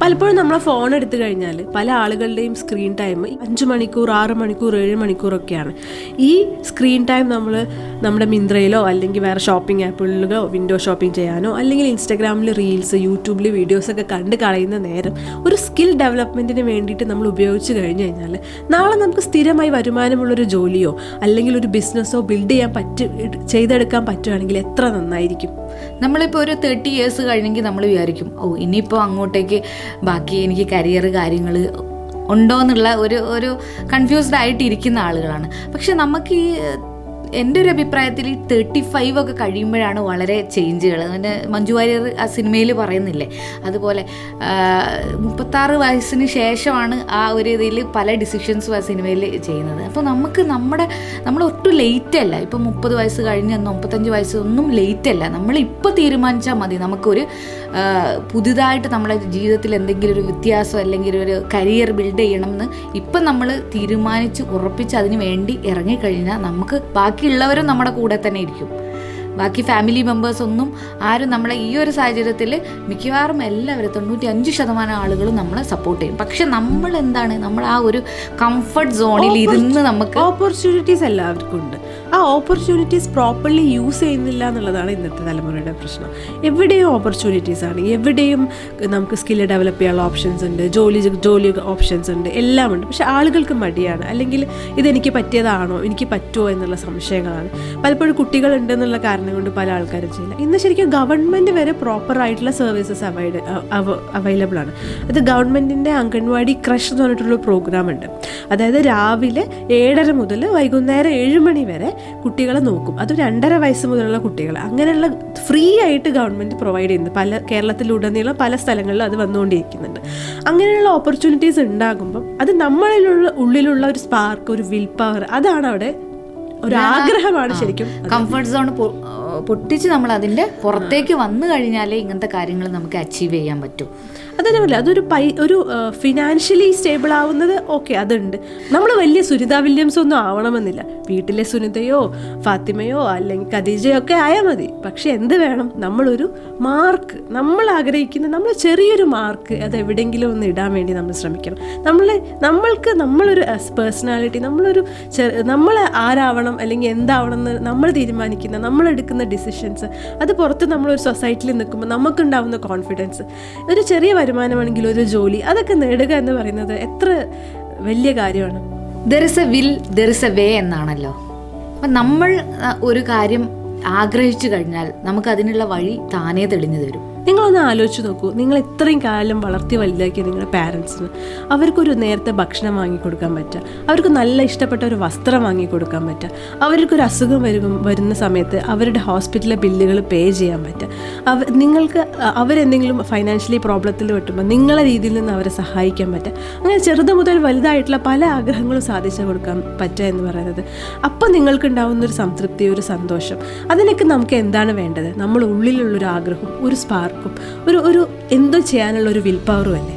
പലപ്പോഴും നമ്മളെ ഫോൺ എടുത്തു കഴിഞ്ഞാൽ പല ആളുകളുടെയും സ്ക്രീൻ ടൈം അഞ്ച് മണിക്കൂർ ആറ് മണിക്കൂർ ഏഴ് മണിക്കൂറൊക്കെയാണ് ഈ സ്ക്രീൻ ടൈം നമ്മൾ നമ്മുടെ മിന്ത്രയിലോ അല്ലെങ്കിൽ വേറെ ഷോപ്പിംഗ് ആപ്പുകളിലോ വിൻഡോ ഷോപ്പിംഗ് ചെയ്യാനോ അല്ലെങ്കിൽ ഇൻസ്റ്റാഗ്രാമിൽ റീൽസ് യൂട്യൂബിൽ വീഡിയോസൊക്കെ കണ്ട് കളയുന്ന നേരം ഒരു സ്കിൽ ഡെവലപ്മെന്റിന് വേണ്ടിയിട്ട് നമ്മൾ ഉപയോഗിച്ച് കഴിഞ്ഞ് കഴിഞ്ഞാൽ നാളെ നമുക്ക് സ്ഥിരമായി വരുമാനമുള്ളൊരു ജോലിയോ അല്ലെങ്കിൽ ഒരു ബിസിനസ്സോ ബിൽഡ് ചെയ്യാൻ പറ്റു ചെയ്തെടുക്കാൻ പറ്റുകയാണെങ്കിൽ എത്ര നന്നായിരിക്കും? നമ്മളിപ്പോൾ ഒരു തേർട്ടി ഇയേഴ്സ് കഴിഞ്ഞെങ്കിൽ നമ്മൾ വിചാരിക്കും ഓ ഇനിയിപ്പോൾ അങ്ങോട്ടേക്ക് ബാക്കി എനിക്ക് കരിയർ കാര്യങ്ങൾ ഉണ്ടോ എന്നുള്ള ഒരു ഒരു കൺഫ്യൂസ്ഡ് ആയിട്ടിരിക്കുന്ന ആളുകളാണ്. പക്ഷെ നമുക്ക് ഈ എന്റെ ഒരു അഭിപ്രായത്തിൽ തേർട്ടി ഫൈവ് ഒക്കെ കഴിയുമ്പോഴാണ് വളരെ ചേഞ്ചുകൾ അതിന്റെ മഞ്ജു വാര്യർ ആ സിനിമയിൽ പറയുന്നില്ലേ? അതുപോലെ മുപ്പത്താറ് വയസ്സിന് ശേഷമാണ് ആ ഒരു ഇതിൽ പല ഡിസിഷൻസും ആ സിനിമയിൽ ചെയ്യുന്നത്. അപ്പോൾ നമുക്ക് നമ്മുടെ നമ്മൾ ഒട്ടും ലേറ്റ് അല്ല. ഇപ്പം മുപ്പത് വയസ്സ് കഴിഞ്ഞ് മുപ്പത്തഞ്ച് വയസ്സ് ഒന്നും ലേറ്റ് അല്ല. നമ്മൾ ഇപ്പോൾ തീരുമാനിച്ചാൽ മതി. നമുക്കൊരു പുതുതായിട്ട് നമ്മുടെ ജീവിതത്തിൽ എന്തെങ്കിലും ഒരു വ്യത്യാസം അല്ലെങ്കിൽ ഒരു കരിയർ ബിൽഡ് ചെയ്യണം എന്ന് ഇപ്പം നമ്മൾ തീരുമാനിച്ച് ഉറപ്പിച്ച് അതിന് വേണ്ടി ഇറങ്ങിക്കഴിഞ്ഞാൽ നമുക്ക് ബാക്കിയുള്ളവരും നമ്മുടെ കൂടെ തന്നെ ഇരിക്കും. ബാക്കി ഫാമിലി മെമ്പേഴ്സ് ഒന്നും ആരും നമ്മളെ ഈ ഒരു സാഹചര്യത്തിൽ മിക്കവാറും എല്ലാവരും തൊണ്ണൂറ്റി അഞ്ച് ശതമാനം ആളുകളും നമ്മളെ സപ്പോർട്ട് ചെയ്യും. പക്ഷെ നമ്മൾ എന്താണ് നമ്മൾ ആ ഒരു കംഫർട്ട് സോണിൽ ഇരുന്ന് നമുക്ക് ഓപ്പർച്യൂണിറ്റീസ് എല്ലാവർക്കും ഉണ്ട്. ആ ഓപ്പർച്യൂണിറ്റീസ് പ്രോപ്പർലി യൂസ് ചെയ്യുന്നില്ല എന്നുള്ളതാണ് ഇന്നത്തെ തലമുറയുടെ പ്രശ്നം. എവിടെയും ഓപ്പർച്യൂണിറ്റീസ് ആണ്. എവിടെയും നമുക്ക് സ്കിൽ ഡെവലപ്പ് ചെയ്യാനുള്ള ഓപ്ഷൻസ് ഉണ്ട്. ജോലി ജോലി ഓപ്ഷൻസ് ഉണ്ട്. എല്ലാം ഉണ്ട്. പക്ഷെ ആളുകൾക്ക് മടിയാണ്. അല്ലെങ്കിൽ ഇതെനിക്ക് പറ്റിയതാണോ? എനിക്ക് പറ്റുമോ എന്നുള്ള സംശയങ്ങളാണ്. പലപ്പോഴും കുട്ടികൾ ഉണ്ടെന്നുള്ള കാരണം കൊണ്ട് പല ആൾക്കാരും ചെയ്യില്ല. ഇന്ന് ശരിക്കും ഗവൺമെന്റ് വരെ പ്രോപ്പർ ആയിട്ടുള്ള സർവീസസ് അവൈഡ് അവൈലബിൾ ആണ്. അത് ഗവൺമെന്റിന്റെ അംഗൻവാടി ക്രഷ് എന്ന് പറഞ്ഞിട്ടുള്ള പ്രോഗ്രാം ഉണ്ട്. അതായത് രാവിലെ ഏഴര മുതൽ വൈകുന്നേരം ഏഴ് മണി വരെ കുട്ടികളെ നോക്കും. അത് രണ്ടര വയസ്സ് മുതലുള്ള കുട്ടികൾ അങ്ങനെയുള്ള ഫ്രീ ആയിട്ട് ഗവൺമെന്റ് പ്രൊവൈഡ് ചെയ്യുന്നത് പല കേരളത്തിലുടനീളം പല സ്ഥലങ്ങളിലും അത് വന്നുകൊണ്ടിരിക്കുന്നുണ്ട്. അങ്ങനെയുള്ള ഓപ്പർച്യൂണിറ്റീസ് ഉണ്ടാകുമ്പം അത് നമ്മളിലുള്ള ഉള്ളിലുള്ള ഒരു സ്പാർക്ക് ഒരു വിൽ പവർ അതാണ് അവിടെ ഒരു ആഗ്രഹമാണ് ശരിക്കും. കംഫർട്ട് സോൺ പൊട്ടിച്ച് നമ്മൾ അതിന്റെ പുറത്തേക്ക് വന്നു കഴിഞ്ഞാലേ ഇങ്ങനത്തെ കാര്യങ്ങൾ നമുക്ക് അച്ചീവ് ചെയ്യാൻ പറ്റൂ. അതല്ല അതൊരു പൈ ഒരു ഫിനാൻഷ്യലി സ്റ്റേബിൾ ആവുന്നത് ഓക്കെ അതുണ്ട്. നമ്മൾ വലിയ സുനിത വില്യംസ് ഒന്നും ആവണമെന്നില്ല. വീട്ടിലെ സുനിതയോ ഫാത്തിമയോ അല്ലെങ്കിൽ ഖദീജയോ ഒക്കെ ആയാൽ മതി. പക്ഷെ എന്ത് വേണം? നമ്മളൊരു മാർക്ക്. നമ്മൾ ആഗ്രഹിക്കുന്ന നമ്മൾ ചെറിയൊരു മാർക്ക് അത് എവിടെയെങ്കിലും ഒന്ന് ഇടാൻ വേണ്ടി നമ്മൾ ശ്രമിക്കണം. നമ്മൾ നമ്മൾക്ക് നമ്മളൊരു പേഴ്സണാലിറ്റി നമ്മളൊരു നമ്മൾ ആരാവണം അല്ലെങ്കിൽ എന്താവണം എന്ന് നമ്മൾ തീരുമാനിക്കുന്ന നമ്മൾ എടുക്കുന്ന ഡിസിഷൻസ് അത് പുറത്ത് നമ്മളൊരു സൊസൈറ്റിയിൽ നിൽക്കുമ്പോൾ നമുക്കുണ്ടാവുന്ന കോൺഫിഡൻസ് ഒരു ചെറിയ വരുമാനമാണെങ്കിൽ ഒരു ജോലി അതൊക്കെ നേടുക എന്ന് പറയുന്നത് എത്ര വലിയ കാര്യമാണ്. There is a will there is a way എന്നാണല്ലോ. അപ്പം നമ്മൾ ഒരു കാര്യം ആഗ്രഹിച്ചു കഴിഞ്ഞാൽ നമുക്ക് അതിനുള്ള വഴി താനേ തെളിഞ്ഞു തരും. നിങ്ങളൊന്ന് ആലോചിച്ച് നോക്കൂ. നിങ്ങൾ ഇത്രയും കാലം വളർത്തി വലുതാക്കിയ നിങ്ങളുടെ പാരൻസിന് അവർക്കൊരു നേരത്തെ ഭക്ഷണം വാങ്ങിക്കൊടുക്കാൻ പറ്റുക. അവർക്ക് നല്ല ഇഷ്ടപ്പെട്ട ഒരു വസ്ത്രം വാങ്ങിക്കൊടുക്കാൻ പറ്റുക. അവർക്കൊരു അസുഖം വരും വരുന്ന സമയത്ത് അവരുടെ ഹോസ്പിറ്റലിലെ ബില്ലുകൾ പേ ചെയ്യാൻ പറ്റുക. അവ നിങ്ങൾക്ക് അവരെന്തെങ്കിലും ഫൈനാൻഷ്യലി പ്രോബ്ലത്തിൽ പെട്ടുമ്പോൾ നിങ്ങളെ രീതിയിൽ നിന്ന് അവരെ സഹായിക്കാൻ പറ്റുക. അങ്ങനെ ചെറുത് മുതൽ വലുതായിട്ടുള്ള പല ആഗ്രഹങ്ങളും സാധിച്ചു കൊടുക്കാൻ പറ്റുക എന്ന് പറയുന്നത് അപ്പം നിങ്ങൾക്കുണ്ടാവുന്ന ഒരു സംതൃപ്തി ഒരു സന്തോഷം. അതിനൊക്കെ നമുക്ക് എന്താണ് വേണ്ടത്? നമ്മൾ ഉള്ളിലുള്ളൊരു ആഗ്രഹം ഒരു സ്പാർക്കും ഒരു ഒരു എന്തോ ചെയ്യാനുള്ള ഒരു വിൽ പവറും അല്ലേ?